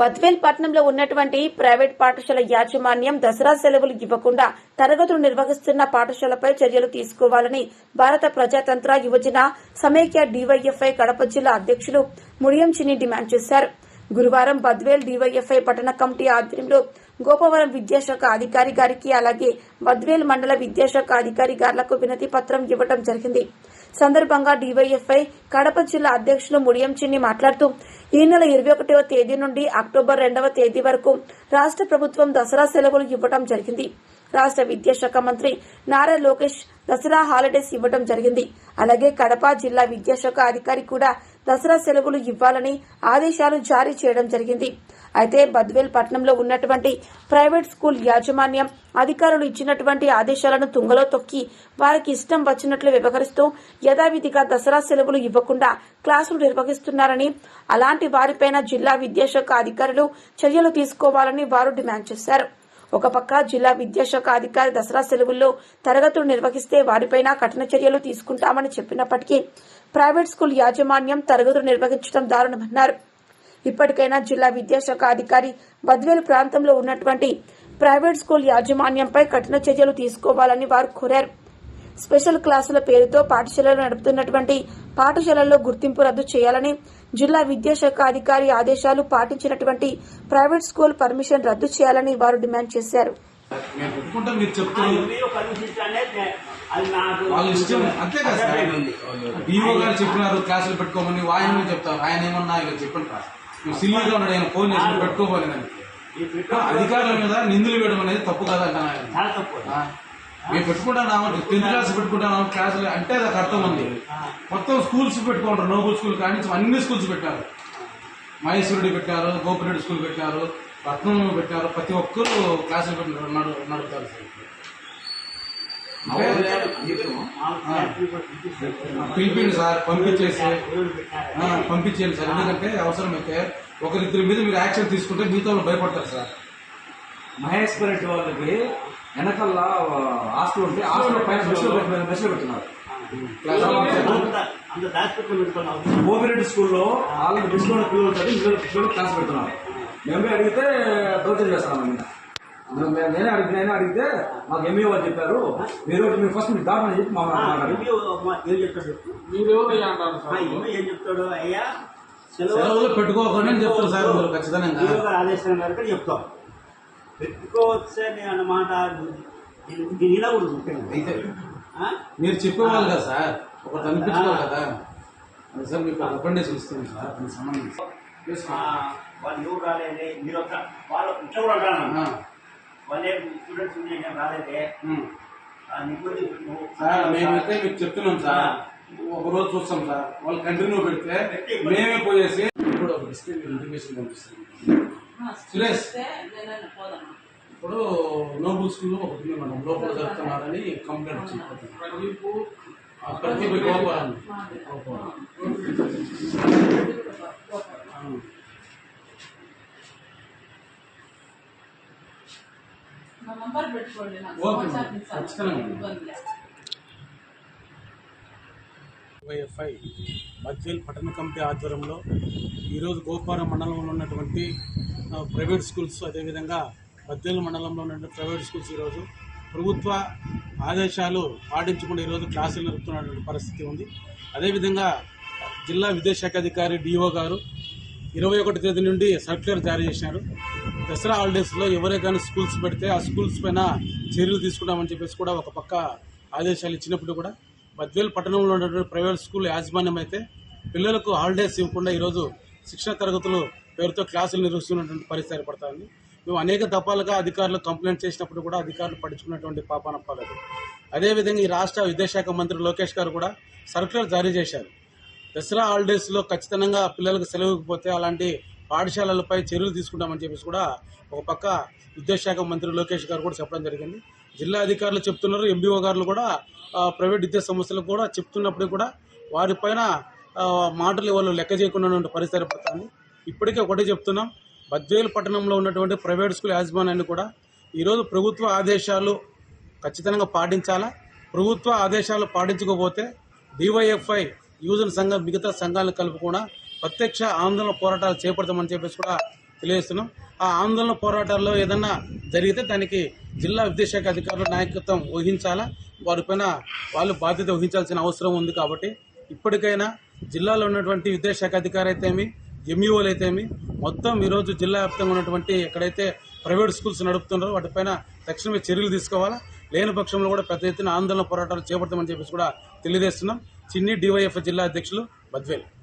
బద్వేల్ పట్నంలో ఉన్నటువంటి ప్రైవేట్ పాఠశాల యాజమాన్యం దసరా సెలవులు ఇవ్వకుండా తరగతులు నిర్వహిస్తున్న పాఠశాలపై చర్యలు తీసుకోవాలని భారత ప్రజాతంత్ర యువజన సమైక్య డీవైఎఫ్ఐ కడప జిల్లా అధ్యక్షులు ముడియం చిన్ని డిమాండ్ చేశారు. గురువారం బద్వేల్ డీవైఎఫ్ఐ పట్టణ కమిటీ ఆధ్వర్యంలో గోపవరం విద్యాశాఖ అధికారి గారికి అలాగే బద్వేల్ మండల విద్యాశాఖ అధికారి గారులకు వినతి పత్రం ఇవ్వడం జరిగింది. సందర్భంగా డివైఎఫ్ఐ కడప జిల్లా అధ్యక్షులు ముడియం చిన్ని మాట్లాడుతూ ఈ నెల ఇరవై ఒకటవ తేదీ నుండి అక్టోబర్ రెండవ తేదీ వరకు రాష్ట్ర ప్రభుత్వం దసరా సెలవులు ఇవ్వడం జరిగింది. రాష్ట్ర విద్యాశాఖ మంత్రి నారా లోకేష్ దసరా హాలిడేస్ ఇవ్వడం జరిగింది. అలాగే కడప జిల్లా విద్యాశాఖ అధికారి కూడా దసరా సెలవులు ఇవ్వాలని ఆదేశాలు జారీ చేయడం జరిగింది. అయితే బద్వేల్ పట్టణంలో ఉన్నటువంటి ప్రైవేట్ స్కూల్ యాజమాన్యం అధికారులు ఇచ్చినటువంటి ఆదేశాలను తుంగలో తొక్కి వారికి ఇష్టం వచ్చినట్లు వ్యవహరిస్తూ యథావిధిగా దసరా సెలవులు ఇవ్వకుండా క్లాసులు నిర్వహిస్తున్నారని అలాంటి వారిపైన జిల్లా విద్యాశాఖ అధికారులు చర్యలు తీసుకోవాలని వారు డిమాండ్ చేశారు. ఒక పక్క జిల్లా విద్యాశాఖ అధికారి దసరా సెలవుల్లో తరగతులు నిర్వహిస్తే వారిపైన కఠిన చర్యలు తీసుకుంటామని చెప్పినప్పటికీ ప్రైవేట్ స్కూల్ యాజమాన్యం తరగతులు నిర్వహించడం దారుణమన్నారు. ఇప్పటికైనా జిల్లా విద్యాశాఖ అధికారి బద్వేలు ప్రాంతంలో ఉన్నటువంటి ప్రైవేట్ స్కూల్ యాజమాన్యంపై కఠిన చర్యలు తీసుకోవాలని వారు కోరారు. స్పెషల్ క్లాసుల పేరుతో పాఠశాలలు నడుపుతున్నటువంటి పాఠశాలల్లో గుర్తింపు రద్దు చేయాలని జిల్లా విద్యాశాఖ అధికారి ఆదేశాలు పాటించినటువంటి ప్రైవేట్ స్కూల్ పర్మిషన్ రద్దు చేయాలని వారు డిమాండ్ చేశారు. వాళ్ళ ఇష్టం అంతే కదా. డిఓ గారు చెప్పినారు క్లాసులు పెట్టుకోమని ఆయన చెప్తారు ఆయన ఏమన్నా ఇలా చెప్పండి సిల్లీగా ఉన్నాడు ఆయన ఫోన్ చేసి పెట్రోల్ అధికారుల మీద నిందులు వేయడం అనేది తప్పు కదా అంటాను ఆయన చాలా తప్పు ఆ, మేము పెట్టుకుంటాము టెన్త్ క్లాస్ పెట్టుకుంటాము క్లాసులు అంటే అది అర్థం ఉంది. మొత్తం స్కూల్స్ పెట్టుకుంటారు నోబుల్ స్కూల్ కానీ అన్ని స్కూల్స్ పెట్టారు. మహేశ్వరుడి పెట్టారు గోపిరెడ్డి స్కూల్ పెట్టారు రత్నం పెట్టారు ప్రతి ఒక్కరు క్లాసులు పెట్టారు నడు- నడుపుతారు. సార్ పిలిపిండి సార్ పంపించేసి. పంపించేయండి సార్ ఎందుకంటే అవసరమైతే ఒకరిద్దరి మీద మీరు యాక్షన్ తీసుకుంటే మీతో వాళ్ళు భయపడతారు సార్. మహేశ్వర రెడ్డి వాళ్ళకి వెనకల్లా హాస్టల్ ఉంటే హాస్టల్ పైన బస్సులో పెట్టి- బస్సులో పెడుతున్నారు క్లాస్ అంత దాచిపెట్టుకుని పెట్టుకున్నాం గోపిరెడ్డి స్కూల్లో ఆల్రెడీ డిస్కౌంట్ పిల్లలు ఉంటారు పిల్లలు క్లాస్ పెడుతున్నారు. మేమే అడిగితే దౌర్జన్యం చేస్తున్నాం మేము- నేనే అడిగి నేనే అడిగితే మాకు ఎంఈ వాళ్ళు చెప్పారు మీరు మీరు ఫస్ట్ మీరు దాటని చెప్పి మాట్లాడారు ఏం చెప్తాడు? అయ్యా సెలవులు పెట్టుకోకండి అని చెప్తారు సార్ మీరు ఖచ్చితంగా. ఆదేశం మేరకు చెప్తాం. పెట్టుకోవచ్చు అని అన్నమాట దీని ఇలా కూడా ముఖ్యంగా. అయితే? మీరు చెప్పేవాళ్ళు కదా సార్. ఒకటి అనిపించుకోవాలి కదా. అది సార్ మీకు రికమెండేషన్ ఇస్తుంది సార్. దీనికి సంబంధించి. వాళ్ళు ఎవరు రాలేదే? మీరు ఒక వాళ్ళు ఇట్లా కూడా అంటాను వాళ్ళే స్టూడెంట్స్ రాలేదే? సార్ మేమైతే మీకు చెప్తున్నాం సార్. ఒక రోజు చూస్తాం సార్. వాళ్ళు కంటిన్యూ పెడితే మేమే పోయేసి ఇప్పుడు ఒక పంపిస్తాం. సురేష్ ఇప్పుడు నోబుల్ స్కూల్లో ఒకటి మేడం. లోపల జరుగుతున్నారని కంప్లైంట్ వచ్చింది. పోయి గోపాలం. ఓకే. ఖచ్చితంగా. వైఎఫ్ఐ మధ్యల్ పట్టణ కమిటీ ఆధ్వర్యంలో ఈరోజు గోపారం మండలంలో ఉన్నటువంటి ప్రైవేట్ స్కూల్స్ అదేవిధంగా బద్వేల్ మండలంలో ఉన్నటువంటి ప్రైవేట్ స్కూల్స్ ఈరోజు ప్రభుత్వ ఆదేశాలు పాటించకుండా ఈరోజు క్లాసులు నడుపుతున్నటువంటి పరిస్థితి ఉంది. అదేవిధంగా జిల్లా విద్యాశాఖ అధికారి డిఓ గారు ఇరవై ఒకటి తేదీ నుండి సర్క్యులర్ జారీ చేశారు. దసరా హాలిడేస్లో ఎవరైనా స్కూల్స్ పెడితే ఆ స్కూల్స్ పైన చర్యలు తీసుకుంటామని చెప్పేసి కూడా ఒక పక్క ఆదేశాలు ఇచ్చినప్పుడు కూడా బద్వేల్ పట్టణంలో ఉన్నటువంటి ప్రైవేట్ స్కూల్ యాజమాన్యం అయితే పిల్లలకు హాలిడేస్ ఇవ్వకుండా ఈరోజు శిక్షణ తరగతులు పేరుతో క్లాసులు నిర్వహిస్తున్నటువంటి పరిస్థితి ఏర్పడుతుంది. మేము అనేక దఫాలుగా అధికారులు కంప్లైంట్ చేసినప్పుడు కూడా అధికారులు పట్టించుకున్నటువంటి పాపానప్పలేదు అదేవిధంగా ఈ రాష్ట్ర విద్యాశాఖ మంత్రి లోకేష్ గారు కూడా సర్క్యులర్ జారీ చేశారు. దసరా హాలిడేస్లో ఖచ్చితంగా పిల్లలకు సెలవు ఇవ్వకపోతే అలాంటి పాఠశాలలపై చర్యలు తీసుకుంటామని చెప్పేసి కూడా ఒక పక్క విద్యాశాఖ మంత్రి లోకేష్ గారు కూడా చెప్పడం జరిగింది. జిల్లా అధికారులు చెప్తున్నారు ఎంబీఓ గారు కూడా ప్రైవేట్ విద్యా సంస్థలకు కూడా చెప్తున్నప్పుడు కూడా వారిపైన మాటలు వాళ్ళు లెక్క చేయకుండా పరిస్థితి ఏర్పడుతుంది. ఇప్పటికే ఒకటే చెప్తున్నాం బద్వేలు పట్టణంలో ఉన్నటువంటి ప్రైవేట్ స్కూల్ యాజమాన్యాన్ని కూడా ఈరోజు ప్రభుత్వ ఆదేశాలు ఖచ్చితంగా పాటించాలా? ప్రభుత్వ ఆదేశాలు పాటించకపోతే డివైఎఫ్ఐ యువజన సంఘం మిగతా సంఘాలను కలుపుకుండా ప్రత్యక్ష ఆందోళన పోరాటాలు చేపడతామని చెప్పేసి కూడా తెలియజేస్తున్నాం. ఆ ఆందోళన పోరాటాల్లో ఏదన్నా జరిగితే దానికి జిల్లా విద్యాశాఖ అధికారులు నాయకత్వం వహించాలా? వారిపైన వాళ్ళు బాధ్యత వహించాల్సిన అవసరం ఉంది కాబట్టి ఇప్పటికైనా జిల్లాలో ఉన్నటువంటి విద్యాశాఖ అధికారి అయితేమి ఎంఈఓలు అయితేమి మొత్తం ఈరోజు జిల్లా వ్యాప్తంగా ఉన్నటువంటి ఎక్కడైతే ప్రైవేట్ స్కూల్స్ నడుపుతున్నారో వాటిపైన తక్షణమే చర్యలు తీసుకోవాలా? లేని పక్షంలో కూడా పెద్ద ఎత్తున ఆందోళన పోరాటాలు చేపడతామని చెప్పేసి కూడా తెలియజేస్తున్నాం. చిన్ని డివైఎఫ్ జిల్లా అధ్యక్షులు బద్వేలు.